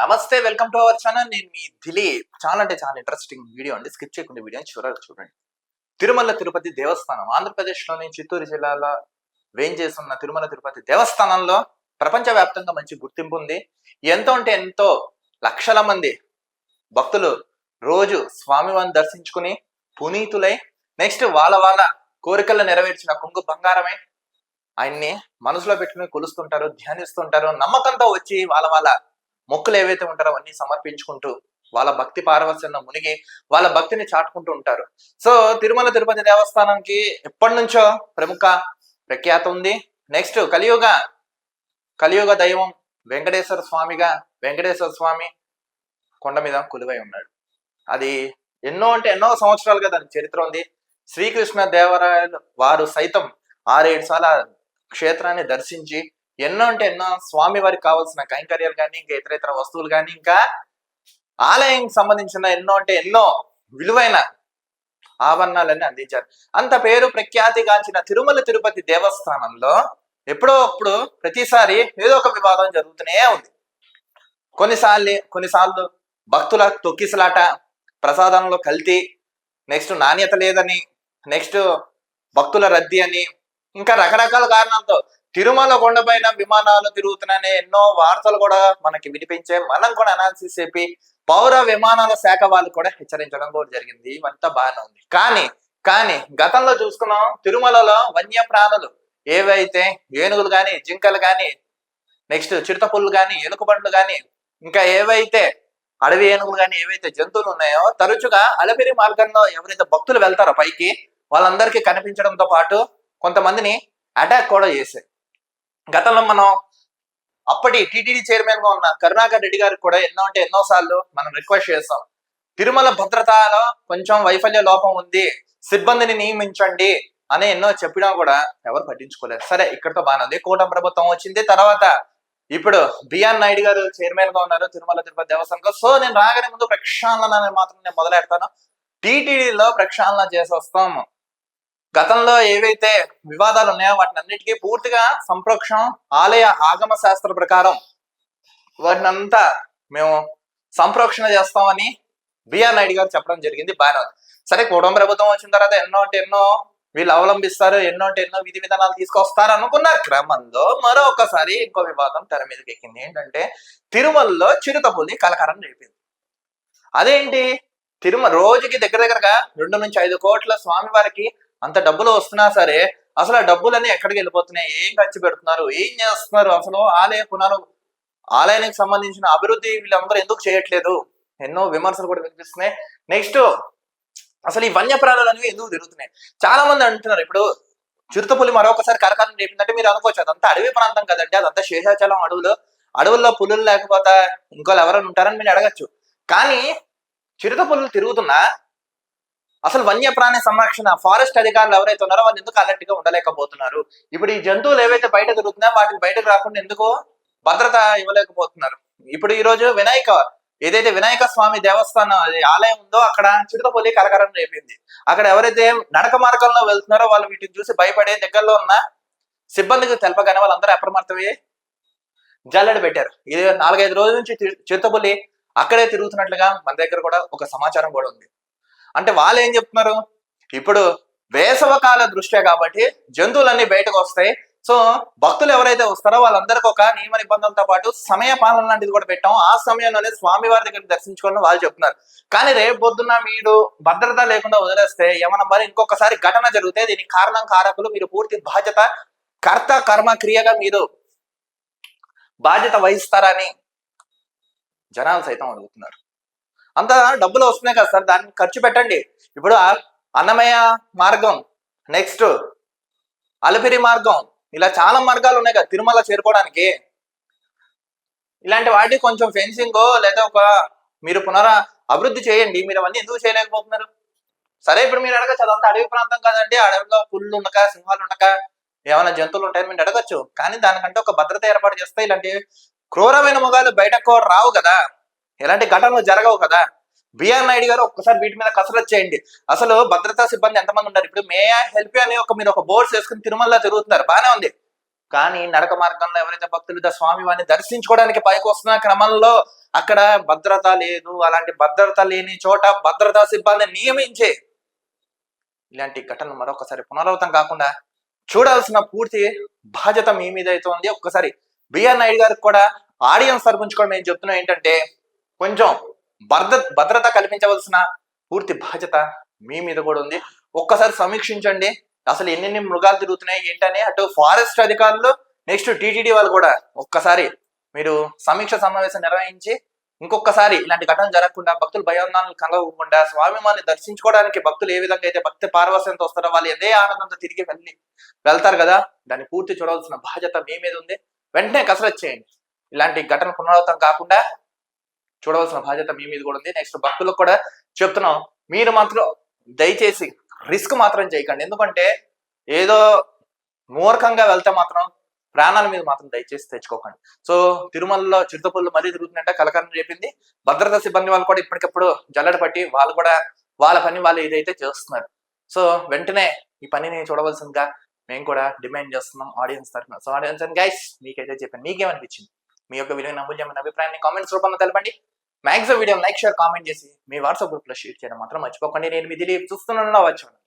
నమస్తే welcome to our channel. నేను మీ దిలీప్. చాలా అంటే చాలా ఇంట్రెస్టింగ్ వీడియో అండి. స్కిప్ చేయకుండా వీడియో చివరకు చూడండి. తిరుమల తిరుపతి దేవస్థానం. ఆంధ్రప్రదేశ్లోని చిత్తూరు జిల్లాలో వేంచేస్తున్న తిరుమల తిరుపతి దేవస్థానంలో ప్రపంచవ్యాప్తంగా మంచి గుర్తింపు ఉంది. ఎంతో అంటే ఎంతో లక్షల మంది భక్తులు రోజు స్వామివారిని దర్శించుకుని పునీతులై నెక్స్ట్ వాళ్ళ వాళ్ళ కోరికలు నెరవేర్చిన కొంగు బంగారమే ఆయన్ని మనసులో పెట్టుకుని కొలుస్తుంటారు ధ్యానిస్తుంటారు. నమ్మకంతో వచ్చి వాళ్ళ వాళ్ళ మొక్కులు ఏవైతే ఉంటారో అవన్నీ సమర్పించుకుంటూ వాళ్ళ భక్తి పారవస్యంలో మునిగి వాళ్ళ భక్తిని చాటుకుంటూ ఉంటారు. సో తిరుమల తిరుపతి దేవస్థానానికి ఎప్పటి నుంచో ప్రముఖ ప్రఖ్యాత ఉంది. నెక్స్ట్ కలియుగ కలియుగ దైవం వెంకటేశ్వర స్వామిగా వెంకటేశ్వర స్వామి కొండ మీద కొలువై ఉన్నాడు. అది ఎన్నో అంటే ఎన్నో సంవత్సరాలుగా దాని చరిత్ర ఉంది. శ్రీకృష్ణ దేవరాయలు వారు సైతం ఆరేడు సార్లు ఆ క్షేత్రాన్ని దర్శించి ఎన్నో అంటే ఎన్నో స్వామి వారికి కావాల్సిన కైంకర్యాలు కానీ ఇంకా ఇతర ఇతర వస్తువులు కానీ ఇంకా ఆలయం సంబంధించిన ఎన్నో అంటే ఎన్నో విలువైన ఆభరణాలన్నీ అందించారు. అంత పేరు ప్రఖ్యాతిగాంచిన తిరుమల తిరుపతి దేవస్థానంలో ఎప్పుడో అప్పుడు ప్రతిసారి ఏదో ఒక వివాదం జరుగుతూనే ఉంది. కొన్నిసార్లు కొన్నిసార్లు భక్తుల తొక్కిసలాట ప్రసాదంలో కల్తీ నెక్స్ట్ నాణ్యత లేదని నెక్స్ట్ భక్తుల రద్దీ అని ఇంకా రకరకాల కారణాలతో తిరుమల కొండపైన విమానాలు తిరుగుతున్నాయనే ఎన్నో వార్తలు కూడా మనకి వినిపించే మనం కూడా అనాలిసిస్ చెప్పి పౌర విమానాల శాఖ వాళ్ళు కూడా హెచ్చరించడం కూడా జరిగింది. ఇవంతా బాగానే ఉంది. కానీ కానీ గతంలో చూసుకున్నాం తిరుమలలో వన్య ప్రాణులు ఏవైతే ఏనుగులు కానీ జింకలు కానీ నెక్స్ట్ చిరుతపుల్లు కానీ ఎలుకబండ్లు కానీ ఇంకా ఏవైతే అడవి ఏనుగులు కానీ ఏవైతే జంతువులు ఉన్నాయో తరచుగా అలపిరి మార్గంలో ఎవరైతే భక్తులు వెళ్తారో పైకి వాళ్ళందరికీ కనిపించడంతో పాటు కొంతమందిని అటాక్ కూడా చేశాయి. గతంలో మనం అప్పటి టీటీడీ చైర్మన్గా ఉన్న కరుణాకర్ రెడ్డి గారికి కూడా ఎన్నో అంటే ఎన్నో సార్లు మనం రిక్వెస్ట్ చేస్తాం. తిరుమల భద్రతలో కొంచెం వైఫల్య లోపం ఉంది సిబ్బందిని నియమించండి అని ఎన్నో చెప్పినా కూడా ఎవరు పట్టించుకోలేదు. సరే ఇక్కడతో బాగానే ఉంది. కూటమి ప్రభుత్వం వచ్చింది తర్వాత ఇప్పుడు బిఆర్ నాయుడు గారు చైర్మన్గా ఉన్నారు తిరుమల తిరుపతి దేవస్థానం సో నేను రాగానే ముందు ప్రక్షాళన మాత్రం నేను మొదలెడతాను. టీటీడీలో ప్రక్షాళన చేసి వస్తాము గతంలో ఏవైతే వివాదాలు ఉన్నాయో వాటిని అన్నిటికీ పూర్తిగా సంప్రోక్షం ఆలయ ఆగమ శాస్త్ర ప్రకారం వాటిని అంతా మేము సంప్రోక్షణ చేస్తామని బిఆర్ నాయుడు గారు చెప్పడం జరిగింది బాగానే సరే కుటుంబ ప్రభుత్వం వచ్చిన తర్వాత ఎన్నో అంటే ఎన్నో వీళ్ళు అవలంబిస్తారు ఎన్నో అంటే ఎన్నో విధి విధానాలు తీసుకొస్తారు అనుకున్న క్రమంలో మరొకసారి ఇంకో వివాదం తెర మీదకి ఎక్కింది. ఏంటంటే తిరుమలలో చిరుతపులి కలకరం రేపింది అదేంటి? తిరుమల రోజుకి దగ్గర దగ్గరగా రెండు నుంచి ఐదు కోట్ల స్వామివారికి అంత డబ్బులు వస్తున్నా సరే అసలు ఆ డబ్బులన్నీ ఎక్కడికి వెళ్ళిపోతున్నాయి? ఏం ఖర్చు పెడుతున్నారు? ఏం చేస్తున్నారు? అసలు ఆలయ పునరు ఆలయానికి సంబంధించిన అభివృద్ధి వీళ్ళందరూ ఎందుకు చేయట్లేదు? ఎన్నో విమర్శలు కూడా వినిపిస్తున్నాయి. నెక్స్ట్ అసలు ఈ వన్యప్రాణులు అనేవి ఎందుకు తిరుగుతున్నాయి? చాలా మంది అంటున్నారు ఇప్పుడు చిరుతపులి మరొకసారి కరకాలం రేపిందంటే మీరు అనుకోవచ్చు అదంతా అడవి ప్రాంతం కదండి అదంతా శేషాచలం అడవులు. అడవుల్లో పులులు లేకపోతే ఇంకోళ్ళు ఎవరైనా ఉంటారని మీరు అడగచ్చు. కానీ చిరుతపులులు తిరుగుతున్నా అసలు వన్యప్రాణి సంరక్షణ ఫారెస్ట్ అధికారులు ఎవరైతే ఉన్నారో వాళ్ళు ఎందుకు అలర్ట్గా ఉండలేకపోతున్నారు? ఇప్పుడు ఈ జంతువులు ఏవైతే బయట దొరుకుతున్నాయో వాటిని బయటకు రాకుండా ఎందుకు భద్రత ఇవ్వలేకపోతున్నారు? ఇప్పుడు ఈ రోజు వినాయక ఏదైతే వినాయక స్వామి దేవస్థానం అది ఆలయం ఉందో అక్కడ చిరుతపల్లి కలకరం రేపింది. అక్కడ ఎవరైతే నడక మార్గంలో వెళ్తున్నారో వాళ్ళు వీటిని చూసి భయపడే దగ్గరలో ఉన్న సిబ్బందికి తెలపగానే వాళ్ళందరూ అప్రమత్తమయ్యి జల్లెడ పెట్టారు. ఇది నాలుగైదు రోజుల నుంచి చిరుతపల్లి అక్కడే తిరుగుతున్నట్లుగా మన దగ్గర కూడా ఒక సమాచారం కూడా ఉంది. అంటే వాళ్ళు ఏం చెప్తున్నారు? ఇప్పుడు వేసవకాల దృష్ట్యా కాబట్టి జంతువులన్నీ బయటకు వస్తాయి. సో భక్తులు ఎవరైతే వస్తారో వాళ్ళందరికీ ఒక నియమ నిబంధనలతో పాటు సమయ పాలన లాంటిది కూడా పెట్టాం. ఆ సమయంలోనే స్వామి వారి దగ్గర దర్శించుకోవాలని వాళ్ళు చెప్తున్నారు. కానీ రేపు పొద్దున్న మీరు భద్రత లేకుండా వదిలేస్తే ఏమన్నా మరి ఇంకొకసారి ఘటన జరిగితే దీనికి కారణం కారకులు మీరు పూర్తి బాధ్యత కర్త కర్మ క్రియగా మీరు బాధ్యత వహిస్తారని జనాలు సైతం అడుగుతున్నారు. అంత డబ్బులు వస్తున్నాయి కదా సార్ దాన్ని ఖర్చు పెట్టండి. ఇప్పుడు అన్నమయ్య మార్గం నెక్స్ట్ అలపిరి మార్గం ఇలా చాలా మార్గాలు ఉన్నాయి కదా తిరుమల చేరుకోవడానికి. ఇలాంటి వాటి కొంచెం ఫెన్సింగ్ లేదా ఒక మీరు పునర అభివృద్ధి చేయండి. మీరు అవన్నీ ఎందుకు చేయలేకపోతున్నారు? సరే ఇప్పుడు మీరు అడగచ్చు అదంతా అడవి ప్రాంతం కాదండి. అడవిలో పుల్లు ఉండక సింహాలు ఉండక ఏమైనా జంతువులు ఉంటాయని మీరు అడగచ్చు. కానీ దానికంటే ఒక భద్రత ఏర్పాటు చేస్తే ఇలాంటి క్రూరమైన మొగాలు బయటకు రావు కదా. ఎలాంటి ఘటనలు జరగవు కదా. బిఆర్ నాయుడు గారు ఒక్కసారి వీటి మీద కసరత్ చేయండి. అసలు భద్రతా సిబ్బంది ఎంతమంది ఉన్నారు? ఇప్పుడు మే హెల్ప్ అని ఒక మీరు ఒక బోర్డ్స్ వేసుకుని తిరుమలలో తిరుగుతున్నారు. బానే ఉంది. కానీ నడక మార్గంలో ఎవరైతే భక్తులు ఇద్దరు స్వామి వారిని దర్శించుకోవడానికి పైకి వస్తున్న క్రమంలో అక్కడ భద్రత లేదు. అలాంటి భద్రత లేని చోట భద్రతా సిబ్బందిని నియమించే ఇలాంటి ఘటనలు మరొకసారి పునరావృతం కాకుండా చూడాల్సిన పూర్తి బాధ్యత మీ మీద అయితే ఉంది. ఒక్కసారి బిఆర్ నాయుడు గారికి కూడా ఆడియన్స్ తరపుంచుకోవడం మేము చెప్తున్నాం ఏంటంటే కొంచెం భద్ర భద్రత కల్పించవలసిన పూర్తి బాధ్యత మీ మీద కూడా ఉంది. ఒక్కసారి సమీక్షించండి. అసలు ఎన్నెన్ని మృగాలు తిరుగుతున్నాయి ఏంటని అటు ఫారెస్ట్ అధికారులు నెక్స్ట్ టీటీడీ వాళ్ళు కూడా ఒక్కసారి మీరు సమీక్ష సమావేశం నిర్వహించి ఇంకొకసారి ఇలాంటి ఘటన జరగకుండా భక్తులు భయాందోళనలు కలగకుండా స్వామివారిని దర్శించుకోవడానికి భక్తులు ఏ విధంగా అయితే భక్తి పారవశ్యంతో వస్తారో వాళ్ళు అదే ఆనందంతో తిరిగి వెళ్ళి వెళ్తారు కదా దాన్ని పూర్తి చూడవలసిన బాధ్యత మీ మీద ఉంది. వెంటనే కసరత్ చేయండి. ఇలాంటి ఘటన పునరావృతం కాకుండా చూడవలసిన బాధ్యత మీ మీద కూడా ఉంది. నెక్స్ట్ భక్తులకు కూడా చెప్తున్నాం. మీరు మాత్రం దయచేసి రిస్క్ మాత్రం చేయకండి. ఎందుకంటే ఏదో మూర్ఖంగా వెళ్తే మాత్రం ప్రాణాల మీద మాత్రం దయచేసి తెచ్చుకోకండి. సో తిరుమలలో చిరుతపుల్లు మరీ తిరుగుతున్నట్ట కలకరం చెప్పింది. భద్రతా సిబ్బంది వాళ్ళు కూడా ఇప్పటికప్పుడు జల్లడ పట్టి వాళ్ళు కూడా వాళ్ళ పని వాళ్ళు ఏదైతే చేస్తున్నారు. సో వెంటనే ఈ పనిని చూడవలసిందిగా మేము కూడా డిమాండ్ చేస్తున్నాం. ఆడియన్స్ తరఫున. సో ఆడియన్స్ అండ్ గైస్ మీకైతే చెప్పాను. మీకేమనిపించింది? మీ యొక్క విలువైన అమూల్యమైన అభిప్రాయాన్ని కామెంట్స్ రూపంలో తెలపండి. Maximum video like share comment చేసి మీ వాట్సాప్ గ్రూప్లో షేర్ చేయడం మాత్రం మర్చిపోకండి. నేను మీ దిలీప్ చూస్తున్నాను వచ్చాను